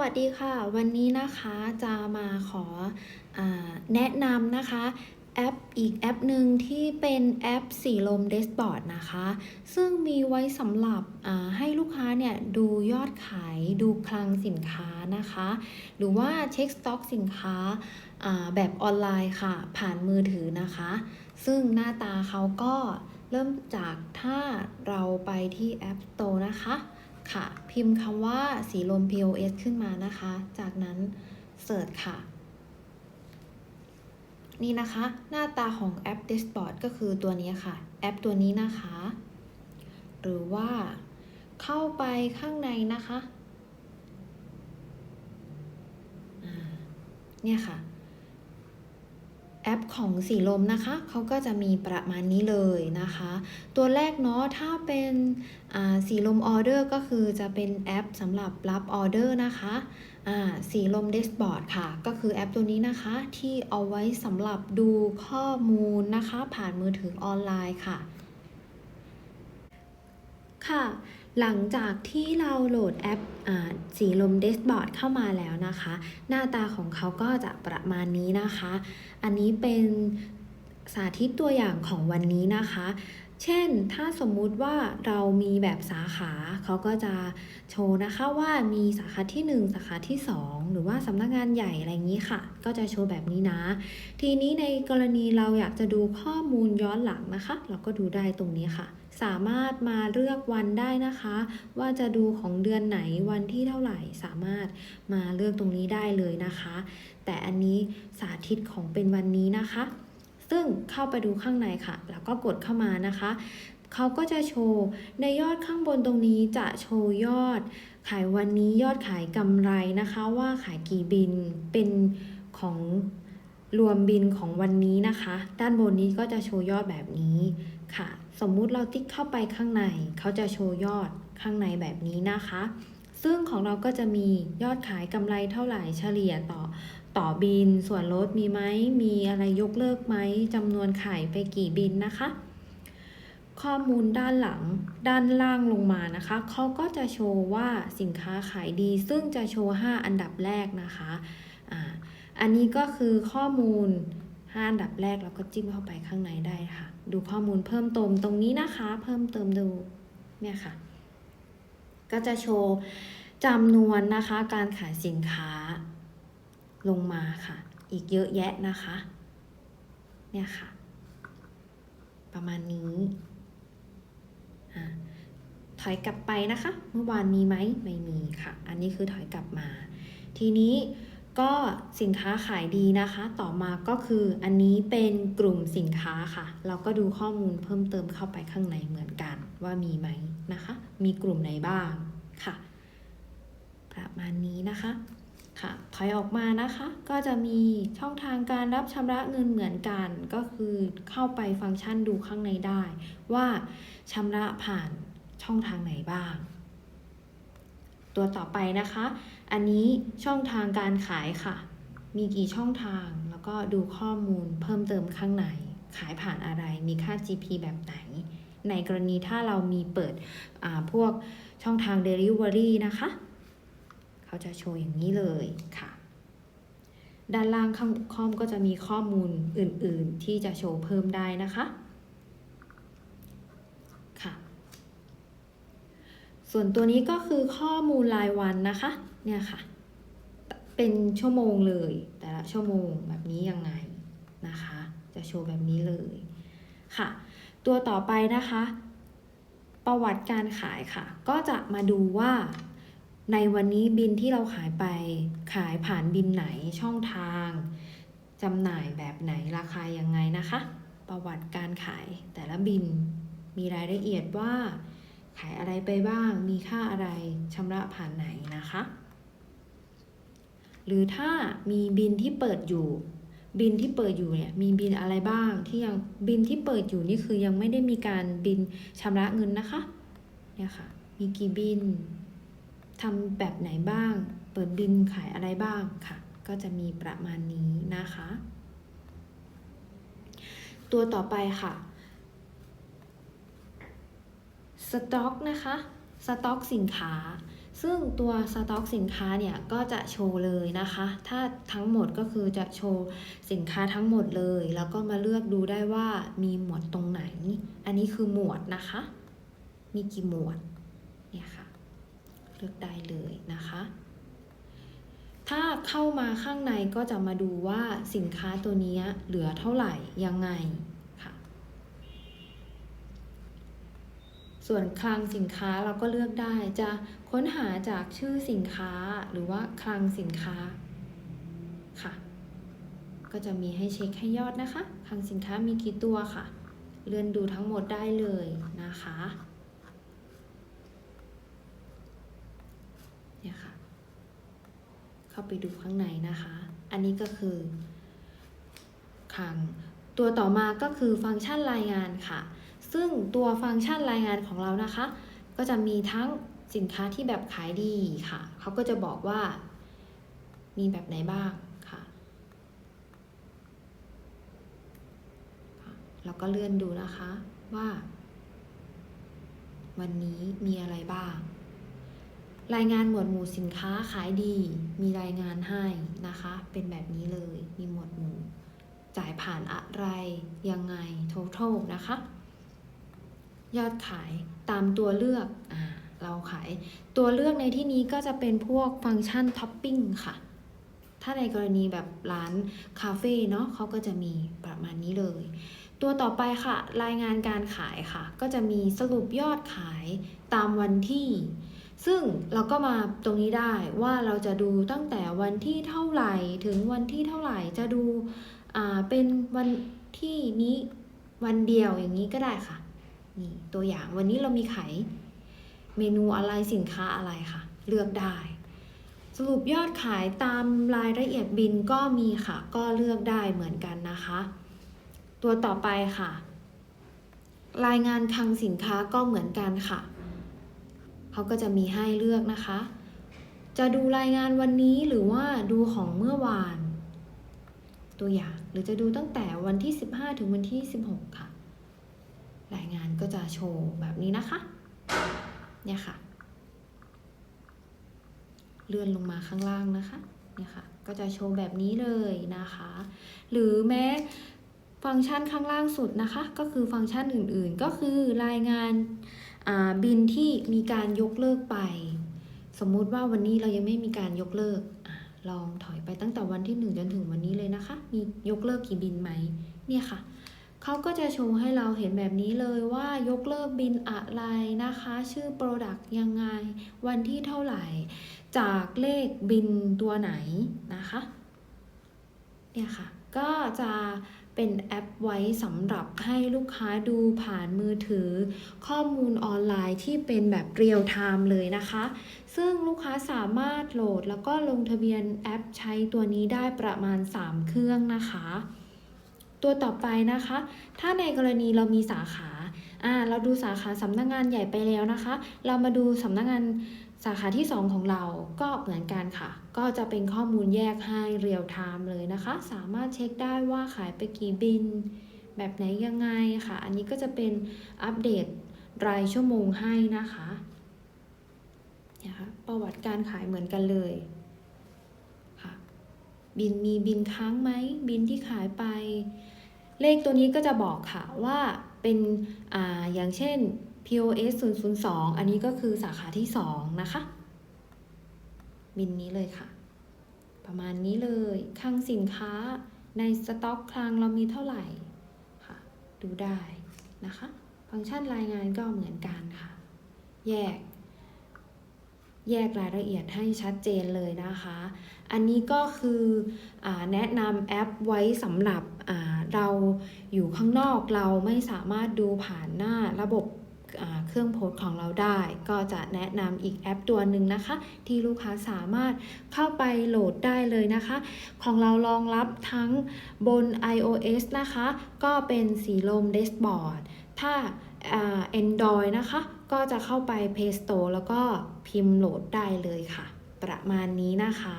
วัสดีค่ะ วันนี้นะคะจะมาขออแนะนำนะคะแอปอีกแอปหนึ่งที่เป็นแอปสีลมเดสบอร์ดนะคะ ซึ่งมีไว้สำหรับให้ลูกค้าเนี่ยดูยอดขายดูคลังสินค้านะคะ หรือว่าเช็คสต็อกสินค้าอ่าแบบออนไลน์ค่ะ ผ่านมือถือนะคะ ซึ่งหน้าตาเขาก็เริ่มจากถ้าเราไปที่ App Store นะคะ ค่ะ พิมพ์คำว่าสีลม POS ขึ้นมานะคะ จากนั้นเสิร์ชค่ะ นี่นะคะ หน้าตาของแอป Dashboard ก็คือตัวนี้ค่ะ แอปตัวนี้นะคะ หรือว่าเข้าไปข้างในนะคะเนี่ยค่ะ แอปของสีลมนะคะเขาก็จะมีประมาณนี้เลยนะคะ ตัวแรกเนาะถ้าเป็นสีลมออเดอร์ก็คือจะเป็นแอปสำหรับรับออเดอร์นะคะสีลมเดสบอร์ดค่ะ ก็คือแอปตัวนี้นะคะที่เอาไว้สำหรับดูข้อมูลนะคะ ผ่านมือถือออนไลน์ค่ะ ค่ะ หลังจากที่เราโหลดแอปอสีลมเดสบอร์ดเข้ามาแล้วนะคะ หน้าตาของเขาก็จะประมาณนี้นะคะ อันนี้เป็นสาธิตตัวอย่างของวันนี้นะคะ เช่น ถ้าสมมุติว่าเรามีแบบสาขา เขาก็จะโชว์นะคะว่ามีสาขาที่ 1 สาขาที่ 2 หรือว่าสำนักงานใหญ่อะไรอย่างนี้ค่ะ ก็จะโชว์แบบนี้นะ ทีนี้ในกรณีเราอยากจะดูข้อมูลย้อนหลังนะคะ เราก็ดูได้ตรงนี้ค่ะ สามารถมาเลือกวันได้นะคะ ว่าจะดูของเดือนไหนวันที่เท่าไหร่สามารถมาเลือกตรงนี้ได้เลยนะคะ แต่อันนี้สาธิตของเป็นวันนี้นะคะ ซึ่งเข้าไปดูข้างในค่ะ แล้วก็กดเข้ามานะคะเขาก็จะโชว์ในยอดข้างบนตรงนี้จะโชว์ยอด ขายวันนี้ยอดขายกำไรนะคะ ว่าขายกี่บินเป็นของรวมบินของวันนี้นะคะ ด้านบนนี้ก็จะโชว์ยอดแบบนี้ค่ะ สมมุติเราติ๊กเข้าไปข้างใน เขาจะโชว์ยอดข้างในแบบนี้นะคะ ซึ่งของเราก็จะมียอดขายกำไรเท่าไหร่เฉลี่ยต่อต่อบิน ส่วนลดมีไหม มีอะไรยกเลิกไหมจำนวนขายไปกี่บินนะคะ ข้อมูลด้านหลังด้านล่างลงมานะคะ เขาก็จะโชว์ว่าสินค้าขายดี ซึ่งจะโชว์ 5 อันดับแรกนะคะอ่าอันนี้ก็คือข้อมูล 5 อันดับแรกเราก็จิ้มเข้าไปข้างในได้ค่ะ ดูข้อมูลเพิ่มเติมตรงนี้นะคะ เพิ่มเติมดูเนี่ยค่ะ ก็จะโชว์จำนวนนะคะการขายสินค้าลงมาค่ะ อีกเยอะแยะนะคะ เนี่ยค่ะ ประมาณนี้อถอยกลับไปนะคะ เมื่อวานมีไหมไม่มีค่ะ อันนี้คือถอยกลับมา ทีนี้ ก็สินค้าขายดีนะคะ ต่อมาก็คืออันนี้เป็นกลุ่มสินค้าค่ะ เราก็ดูข้อมูลเพิ่มเติมเข้าไปข้างในเหมือนกัน ว่ามีไหมนะคะ มีกลุ่มไหนบ้างค่ะ ประมาณนี้นะคะค่ะถอยออกมานะคะ ก็จะมีช่องทางการรับชำระเงินเหมือนกัน ก็คือเข้าไปฟังก์ชันดูข้างในได้ ว่าชำระผ่านช่องทางไหนบ้าง ตัวต่อไปนะคะ อันนี้ช่องทางการขายค่ะ มีกี่ช่องทาง แล้วก็ดูข้อมูลเพิ่มเติมข้างใน ขายผ่านอะไร มีค่า GP แบบไหน ในกรณีถ้าเรามีเปิดพวกช่องทาง Delivery นะคะ เขาจะโชว์อย่างนี้เลยค่ะ ด้านล่างข้างคอมก็จะมีข้อมูลอื่นๆ ที่จะโชว์เพิ่มได้นะคะ ส่วนตัวนี้ก็คือข้อมูลรายวันนะคะเนี่ยค่ะ เป็นชั่วโมงเลย แต่ละชั่วโมงแบบนี้ยังไงนะคะ จะโชว์แบบนี้เลยค่ะ ตัวต่อไปนะคะ ประวัติการขายค่ะ ก็จะมาดูว่าในวันนี้บินที่เราขายไปขายผ่านบินไหนช่องทางจำหน่ายแบบไหนราคายังไงนะคะ ประวัติการขายแต่ละบินมีรายละเอียดว่า ขายอะไรไปบ้าง มีค่าอะไรชำระผ่านไหนนะคะ หรือถ้ามีบินที่เปิดอยู่ บินที่เปิดอยู่เนี่ยมีบินอะไรบ้างที่ยังบินที่เปิดอยู่นี่คือยังไม่ได้มีการบินชำระเงินนะคะเนี่ยค่ะมีกี่บินทำแบบไหนบ้าง เปิดบินขายอะไรบ้างค่ะ ก็จะมีประมาณนี้นะคะ ตัวต่อไปค่ะ สต็อกนะคะสต็อกสินค้าซซึ่งตัวสต็อกสินค้าเนี่ยก็จะโชว์เลยนะคะ ถ้าทั้งหมดก็คือจะโชว์สินค้าทั้งหมดเลย แล้วก็มาเลือกดูได้ว่ามีหมวดตรงไหน อันนี้คือหมวดนะคะ มีกี่หมวดเนี่ยค่ะ เลือกได้เลยนะคะ ถ้าเข้ามาข้างในก็จะมาดูว่าสินค้าตัวนี้เหลือเท่าไหร่ยังไงค่ะ ส่วนคลังสินค้าเราก็เลือกได้ จะค้นหาจากชื่อสินค้าหรือว่าคลังสินค้าค่ะ ก็จะมีให้เช็คให้ยอดนะคะ คลังสินค้ามีกี่ตัวค่ะ เลื่อนดูทั้งหมดได้เลยนะคะเนี่ยค่ะ เข้าไปดูข้างในนะคะ อันนี้ก็คือคลังตัวต่อมาก็คือฟังก์ชันรายงานค่ะ ซึ่งตัวฟังก์ชันรายงานของเรานะคะ ก็จะมีทั้งสินค้าที่แบบขายดีค่ะ เขาก็จะบอกว่ามีแบบไหนบ้างค่ะค่ะเราก็เลื่อนดูนะคะว่า วันนี้มีอะไรบ้าง รายงานหมวดหมู่สินค้าขายดี มีรายงานให้นะคะ เป็นแบบนี้เลย มีหมวดหมู่ จ่ายผ่านอะไร ยังไง total นะคะ ยอดขายตามตัวเลือกอ่าเราขายตัวเลือกในที่นี้ก็จะเป็นพวกฟังก์ชันท็อปปิ้งค่ะ ถ้าในกรณีแบบร้านคาเฟ่เนาะเขาก็จะมีประมาณนี้เลย ตัวต่อไปค่ะ รายงานการขายค่ะ ก็จะมีสรุปยอดขายตามวันที่ ซึ่งเราก็มาตรงนี้ได้ว่าเราจะดูตั้งแต่วันที่เท่าไหร่ถึงวันที่เท่าไหร่จะดูอ่าเป็นวันที่นี้วันเดียวอย่างนี้ก็ได้ค่ะ นี่ตัวอย่างวันนี้เรามีขายเมนูอะไรสินค้าอะไรค่ะ เลือกได้ สรุปยอดขายตามรายละเอียดบินก็มีค่ะ ก็เลือกได้เหมือนกันนะคะ ตัวต่อไปค่ะ รายงานคลังสินค้าก็เหมือนกันค่ะเขาก็จะมีให้เลือกนะคะ จะดูรายงานวันนี้หรือว่าดูของเมื่อวาน ตัวอย่างหรือจะดูตั้งแต่วันที่ 15 ถึงวันที่ 16 ค่ะ รายงานก็จะโชว์แบบนี้นะคะ เนี่ยค่ะ เลื่อนลงมาข้างล่างนะคะเนี่ยค่ะก็จะโชว์แบบนี้เลยนะคะ หรือแม้ฟังก์ชันข้างล่างสุดนะคะ ก็คือฟังก์ชันอื่นๆ ก็คือรายงานบินที่มีการยกเลิกไป สมมุติว่าวันนี้เรายังไม่มีการยกเลิกอลองถอยไปตั้งแต่วันที่หนึ่งจนถึงวันนี้เลยนะคะ มียกเลิกกี่บินไหมเนี่ยค่ะ เขาก็จะโชว์ให้เราเห็นแบบนี้เลยว่ายกเลิกบินอะไรนะคะ ชื่อ Product ยังไง วันที่เท่าไหร่ จากเลขบินตัวไหนนะคะ เนี่ยค่ะ ก็จะเป็นแอปไว้สำหรับให้ลูกค้าดูผ่านมือถือ ข้อมูลออนไลน์ที่เป็นแบบเรียลไทม์เลยนะคะ ซึ่งลูกค้าสามารถโหลดแล้วก็ลงทะเบียนแอปใช้ตัวนี้ได้ประมาณ 3 เครื่องนะคะ ตัวต่อไปนะคะ ถ้าในกรณีเรามีสาขาอ่าเราดูสาขาสำนักงงานใหญ่ไปแล้วนะคะ เรามาดูสำนักงงานสาขาที่ 2 ของเราก็เหมือนกันค่ะ ก็จะเป็นข้อมูลแยกให้เรียลไทม์เลยนะคะ สามารถเช็คได้ว่าขายไปกี่บิน แบบไหนยังไงค่ะ อันนี้ก็จะเป็นอัปเดตรายชั่วโมงให้นะคะนี่ยค่ะประวัติการขายเหมือนกันเลยค่ะ บินมีบินค้างไหมบินที่ขายไป เลขตัวนี้ก็จะบอกค่ะว่าเป็นออย่างเช่น POS 002 อันนี้ก็คือสาขาที่ 2 นะคะ บินนี้เลยค่ะ ประมาณนี้เลยคลังสินค้าในสต็อกคลังเรามีเท่าไหร่ค่ะ ดูได้นะคะ ฟังก์ชันรายงานก็เหมือนกันค่ะ แยก แยกรายละเอียดให้ชัดเจนเลยนะคะ อันนี้ก็คืออแนะนำแอปไว้สำหรับอ่า เราอยู่ข้างนอกเราไม่สามารถดูผ่านหน้าระบบเครื่องโพสต์ของเราได้ ก็จะแนะนำอีกแอปตัวหนึ่งนะคะ ที่ลูกค้าสามารถเข้าไปโหลดได้เลยนะคะ ของเรารองรับทั้งบน iOS นะคะ ก็เป็นสีลม Dashboard ถ้าอ่า Android นะคะ ก็จะเข้าไป Play Store แล้วก็พิมพ์โหลดได้เลยค่ะ ประมาณนี้นะคะ